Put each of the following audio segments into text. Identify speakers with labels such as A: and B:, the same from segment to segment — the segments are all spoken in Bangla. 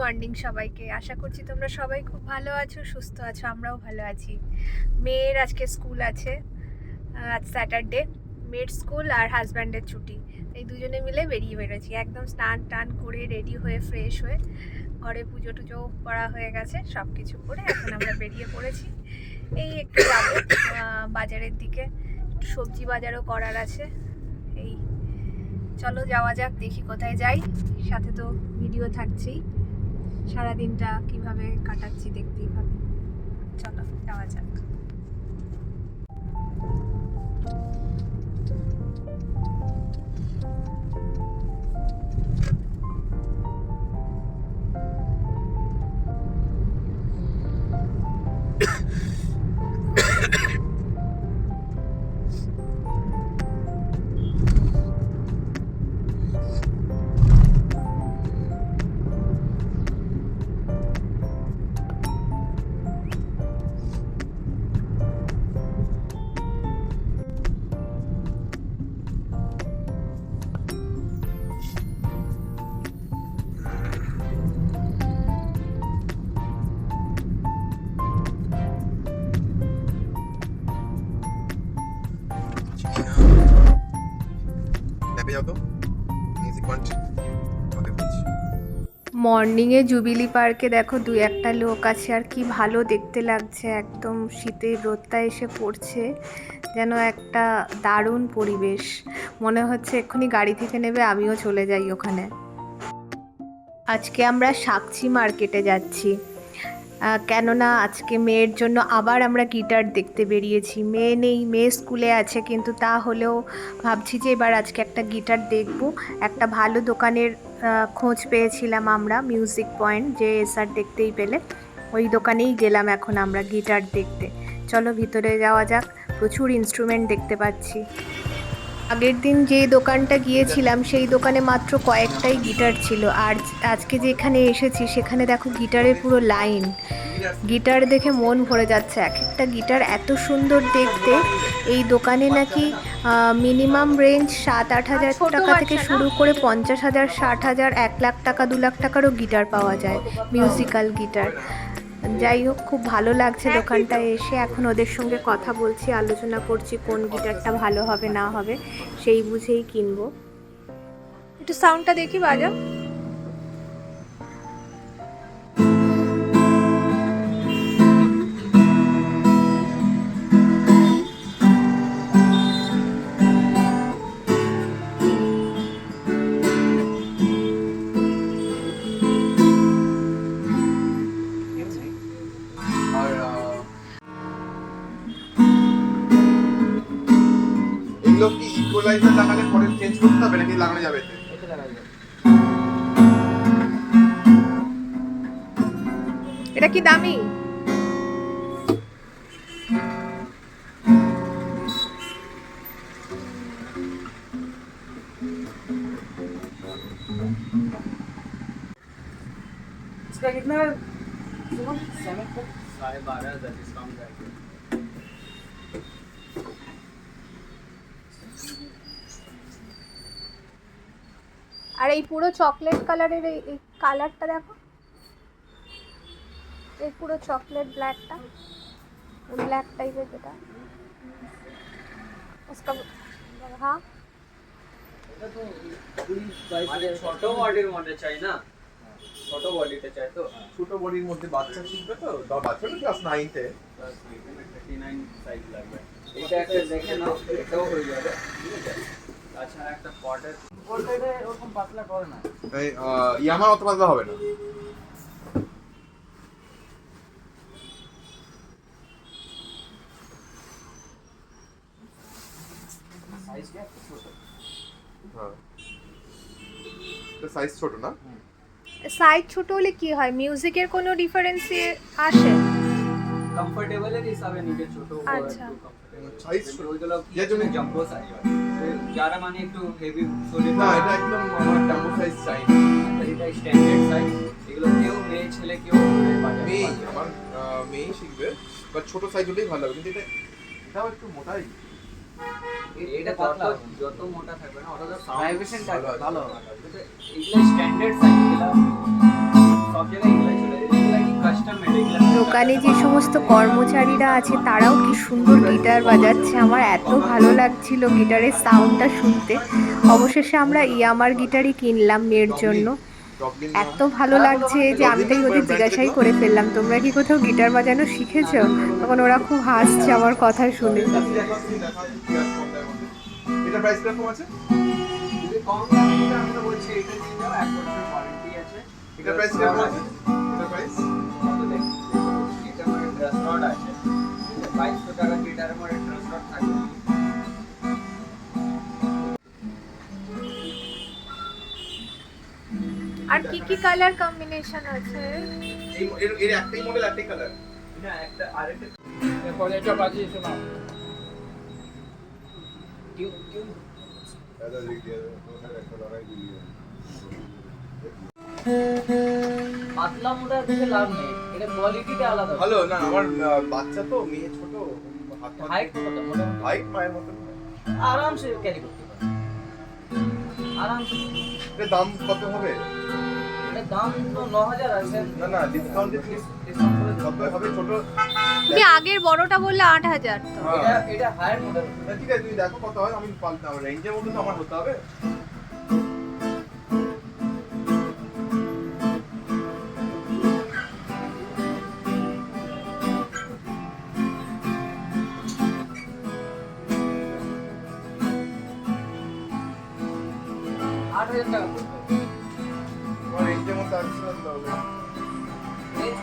A: মর্নিং সবাইকে। আশা করছি তোমরা সবাই খুব ভালো আছো, সুস্থ আছো, আমরাও ভালো আছি। মেয়ের আজকে স্কুল আছে আজ স্যাটারডে। মেয়ের স্কুল আর হাজব্যান্ডের ছুটি। এই দুজনে মিলে বেরিয়ে বেরোছি একদম স্নান টান করে রেডি হয়ে ফ্রেশ হয়ে ঘরে পুজো টুজো করা হয়ে গেছে সব কিছু করে এখন আমরা বেরিয়ে পড়েছি। এই একটু যাব বাজারের দিকে। একটু সবজি বাজারও করার আছে। এই, চলো যাওয়া যাক, দেখি কোথায় যাই। সাথে তো ভিডিও থাকছেই। সারাদিনটা কীভাবে কাটাচ্ছি দেখতেই হবে চলো যাওয়া যাক।
B: ল্যাবে যাও তো
A: মর্নিংয়ে জুবিলি পার্কে দেখো দুই একটা লোক আছে আর কি ভালো দেখতে লাগছে, একদম শীতের রোদটা এসে পড়ছে, যেন একটা দারুণ পরিবেশ। মনে হচ্ছে এক্ষুনি গাড়ি থেকে নেবে, আমিও চলে যাই ওখানে। আজকে আমরা সাকচি মার্কেটে যাচ্ছি। কেননা আজকে মেয়ের জন্য আবার আমরা গিটার দেখতে বেরিয়েছি। মেয়ে নেই, মেয়ে স্কুলে আছে, কিন্তু তা হলেও ভাবছি যে এবার আজকে একটা গিটার দেখব। একটা ভালো দোকানের খোঁজ পেয়েছিলাম আমরা, মিউজিক পয়েন্ট, যে এসআর দেখতেই পেলে। ওই দোকানেই গেলাম এখন আমরা গিটার দেখতে। চলো ভিতরে যাওয়া যাক, প্রচুর ইনস্ট্রুমেন্ট দেখতে পাচ্ছি। আগের দিন যে দোকানটা গিয়েছিলাম সেই দোকানে মাত্র কয়েকটাই গিটার ছিল। আর আজকে যেখানে এসেছি সেখানে দেখো গিটারের পুরো লাইন। গিটার দেখে মন ভরে যাচ্ছে। এক একটা গিটার এত সুন্দর দেখতে। এই দোকানে নাকি মিনিমাম রেঞ্জ সাত আট হাজার টাকা থেকে শুরু করে পঞ্চাশ হাজার ষাট হাজার এক লাখ টাকা দু লাখ টাকারও গিটার পাওয়া যায়। Musical guitar. যাই হোক খুব ভালো লাগছে দোকানটায় এসে। এখন ওদের সঙ্গে কথা বলছি আলোচনা করছি কোন গিটারটা ভালো হবে না হবে সেই বুঝেই কিনবো। একটু সাউন্ডটা দেখি বাজা
B: এগুলো কি ইকুয়ালাইজার লাগালে পরে চেঞ্জ করতে হবে নাকি লাগানো যাবে এতে?
A: এটা কি দামি
C: इसका कितना सुमन सेवन का
D: साढ़े बारह हजार डिस्काउंट करके
A: আর এই পুরো চকলেট কালারের এই এই কালারটা দেখো এই পুরো চকলেট ব্ল্যাকটা ব্ল্যাক টাইপের যেটা उसका हाँ
D: এটা তো দুই বাইশ মানে ছোট বডির মধ্যে চাই না ছোট বডিতে চাই তো
B: ছোট বডির মধ্যে বাচ্চা শিখবে তো বা বাচ্চা তো ক্লাস নাইনতে
D: থার্টি নাইন সাইজ লাগবে এটা একটা দেখে নাও এটাও হয়ে যাবে ঠিক আছে তাছাড়া একটা পটের
C: বলতে এটা পাতলা করে না।
B: এই ইয়ামা অত পাতলা হবে না।
C: সাইজটা একটু ছোট?
B: হ্যাঁ। সাইজ ছোট না?
A: সাইজ ছোট হলে কি হয়? মিউজিকের কোনো ডিফারেন্স আসে?
D: কমফোর্টেবলের হিসাবে নিবে ছোট
A: আচ্ছা।
B: সাইজ ছোট।
D: ওইগুলো কি
B: জন্য-
D: জাম্বো সাইজ হয়। যারা মানে একটু হেভি শরীর
B: না এটা একদম আমার ডাম্বো সাইজ চাই।
D: এটা স্ট্যান্ডার্ড সাইজ এগুলো কেউ মেয়ে ছেলে কেউ
B: মেয়ে আমার মেয়ে শিখবে বা ছোট সাইজ হলেই ভালো হবে। কিন্তু এটা এটাও একটু মোটাই।
D: এটা যত যত মোটা থাকবে না অত
C: ভাইব্রেশনটা ভালো হবে।
D: এগুলো স্ট্যান্ডার্ড সাইজ সব
A: দোকানে যে সমস্ত কর্মচারীরা আছে তারাও কি সুন্দর গিটার বাজাচ্ছে? আমার এত ভালো লাগছিল গিটারের সাউন্ডটা শুনতে। অবশেষে আমরা ইয়ামার গিটারই কিনলাম মেয়ের জন্য। এত ভালো লাগছে যে আমি তাই ওদের জিজ্ঞাসাই করে ফেললাম তোমরা কি কোথাও গিটার বাজানো শিখেছো? তখন ওরা খুব হাসছে আমার কথা শুনে।
B: এটা প্রাইস কীরকম আছে?
D: যদি কম দামে আমি তো বলছি এটা নিয়ে যাও এক বছর ওয়ারেন্টি আছে।
B: এটা প্রাইস কীরকম আছে? এটা প্রাইস
A: আর কি কি কালার কম্বিনেশন আছে?
B: এর একটাই মডেল একটাই কালার
D: না একটা আরেকটা
C: এরপর এটা বাজিয়ে শোনাও
D: টিউন টিউন পাতলা মোটা দেখে লাভ নেই। এটা কোয়ালিটিটা আলাদা।
B: ভালো না আমার বাচ্চা তো মেয়ে ছোট হাত
D: হাইট মোটামুটি
B: হাইট মায়ের মতো
D: আরামসে ক্যারি করতে পারে। আরামসে।
B: এর দাম কত হবে?
D: দাম তো ন হাজার আছে।
B: না না ডিসকাউন্ট
D: ডিসকাউন্ট
B: কত হবে ছোট?
A: তুমি আগের বড়টা বললে আট হাজার তো।
D: এটা এটা হায়ার মডেল
B: ঠিক আছে তুমি দেখো কত হয়। আমি পাল্টাম রেঞ্জের মধ্যে তো আমার হতে হবে।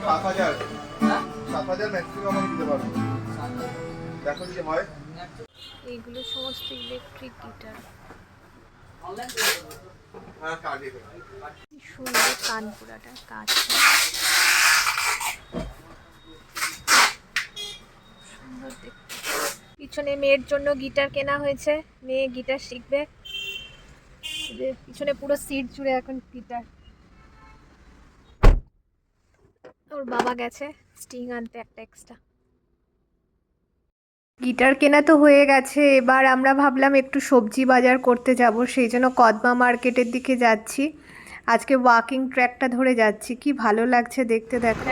B: সাত হাজার।
D: হ্যাঁ?
B: সাত হাজার ম্যাক্সিমাম আমি দিতে পারব। দেখো যদি হয়।
A: এইগুলো সমস্ত ইলেকট্রিক গিটার।
B: হ্যাঁ
A: কি সুন্দর কানপুরাটা কাজ সুন্দর দেখতে। পিছনে মেয়ের জন্য গিটার কেনা হয়েছে। মেয়ে গিটার শিখবে। যে পিছনে পুরো সিট জুড়ে এখন গিটার ওর বাবা গেছে স্টিং আনতে একটা এক্সট্রা গিটার কেনা তো হয়ে গেছে এবার আমরা ভাবলাম একটু সবজি বাজার করতে যাব সেই জন্য কদমা মার্কেটের দিকে যাচ্ছি। আজকে ওয়াকিং ট্র্যাকটা ধরে যাচ্ছি কি ভালো লাগছে দেখতে দেখো।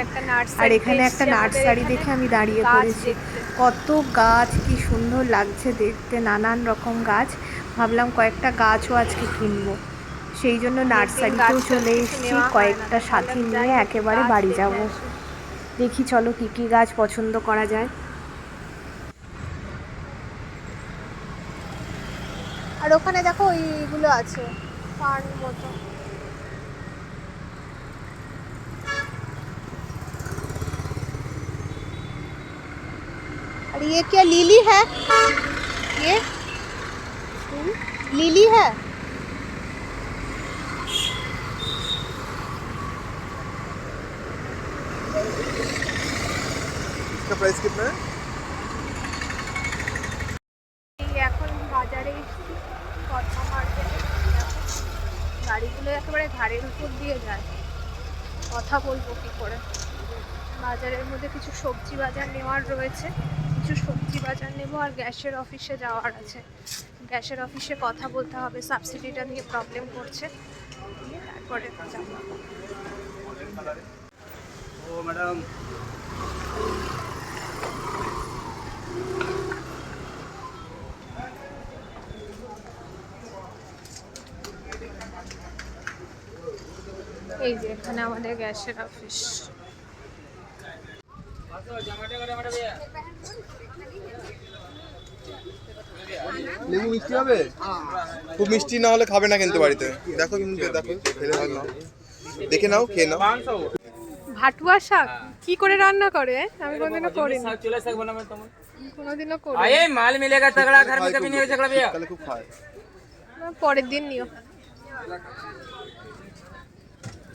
A: আর এখানে একটা নার্সারি দেখে আমি দাঁড়িয়ে পড়েছি। কত গাছ কি সুন্দর লাগছে দেখতে নানান রকম গাছ। ভাবলাম কয়েকটা গাছও আজকে কিনবো সেই জন্য নার্সারিতেও চলে এসেছি কয়েকটা সাথে নিয়ে একেবারে বাড়ি যাব দেখি চলো কি কি গাছ পছন্দ করা যায় আর ওখানে দেখো এইগুলো আছে ফার্ন মতো और ये क्या लिली है ये फूल लिली है
B: इसका प्राइस कितना है
A: এই এখন বাজারে এসেছি কদমা মার্কেটে গাড়িগুলো একেবারে ঘাড়ের উপর দিয়ে যায় কথা বলবো কি করে বাজারের মধ্যে কিছু সবজি বাজার নেওয়ার রয়েছে কিছু সবজি বাজার নেবো আর গ্যাসের অফিসে যাওয়ার আছে গ্যাসের অফিসে কথা বলতে হবে সাবসিডিটা নিয়ে প্রবলেম করছে। তারপরে
D: ও ম্যাডাম।
A: এই যে এখানে আমাদের গ্যাসের অফিস।
B: লেবু মিষ্টি হবে? খুব মিষ্টি না হলে খাবে না কিন্তু বাড়িতে। দেখো কিন্তু দেখো খেলে ভালো দেখে নাও খেয়ে নাও।
A: ভাটুয়া শাক? কি করে রান্না করে? আমি কোনদিনও করি না
C: চলে শাক বানাবে তোমার
A: কোনদিনও করি
C: মাল মিলেগা তগড়া আচ্ছা, ঘর মে কবি নিয়ে ঝগড়া
B: বিয়া। খুব খায়।
A: পরের দিন নিও।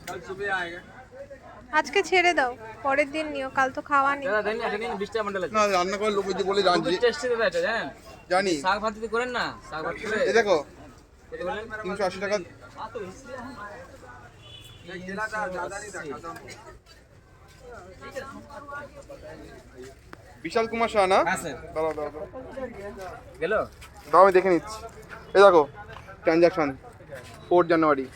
C: কাল আয়েগা
A: আজকে ছেড়ে দাও পরের দিন নিও কাল তো খাওয়া নেই।
B: না রান্না করে লোক বলে জানি
C: টেস্টি দাদা এটা জানেন?
B: জানি।
C: শাক ভাত যদি করেন না শাক ভাত করে
B: এই দেখো তিনশো আশি টাকা। বিশাল কুমার শাহ না?
C: হ্যাঁ,
B: দাঁড়াও দাঁড়াও
C: গেল?
B: দাও আমি দেখে নিচ্ছি। এই দেখো ট্রানজাকশন ফোর জানুয়ারি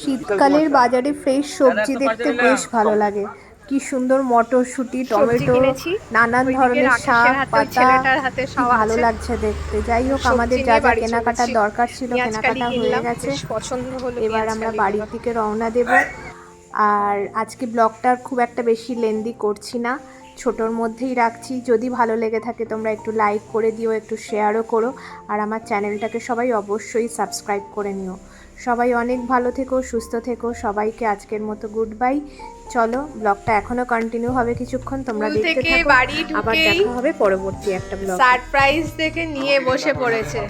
A: শীতকালের বাজারে ফ্রেশ সবজি দেখতে বেশ ভালো লাগে। কি সুন্দর মটরশুঁটি টমেটো নানান ধরনের শাক পাতা ভালো লাগছে দেখতে। যাই হোক আমাদের যা যা কেনাকাটার দরকার ছিল কেনাকাটা হয়ে গেছে।
E: পছন্দ হলো
A: এবার আমরা বাড়ির দিকে রওনা দেব। আর আজকে ব্লগটা খুব একটা বেশি লেন্দি করছি না। ছোটোর মধ্যেই রাখছি। যদি ভালো লেগে থাকে তোমরা একটু লাইক করে দিও একটু শেয়ারও করো। আর আমার চ্যানেলটাকে সবাই অবশ্যই সাবস্ক্রাইব করে নিও। সবাই অনেক ভালো থেকো সুস্থ থেকো। সবাইকে আজকের মতো গুড বাই চলো ব্লগটা এখনও কন্টিনিউ হবে কিছুক্ষণ। তোমরা দেখতে
E: থাকো বাড়ি
A: আবার দেখা হবে পরবর্তী একটা ব্লগ
E: সারপ্রাইজ থেকে নিয়ে বসে পড়েছে।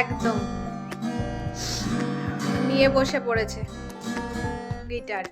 E: একদম। নিয়ে বসে পড়েছে। গিটার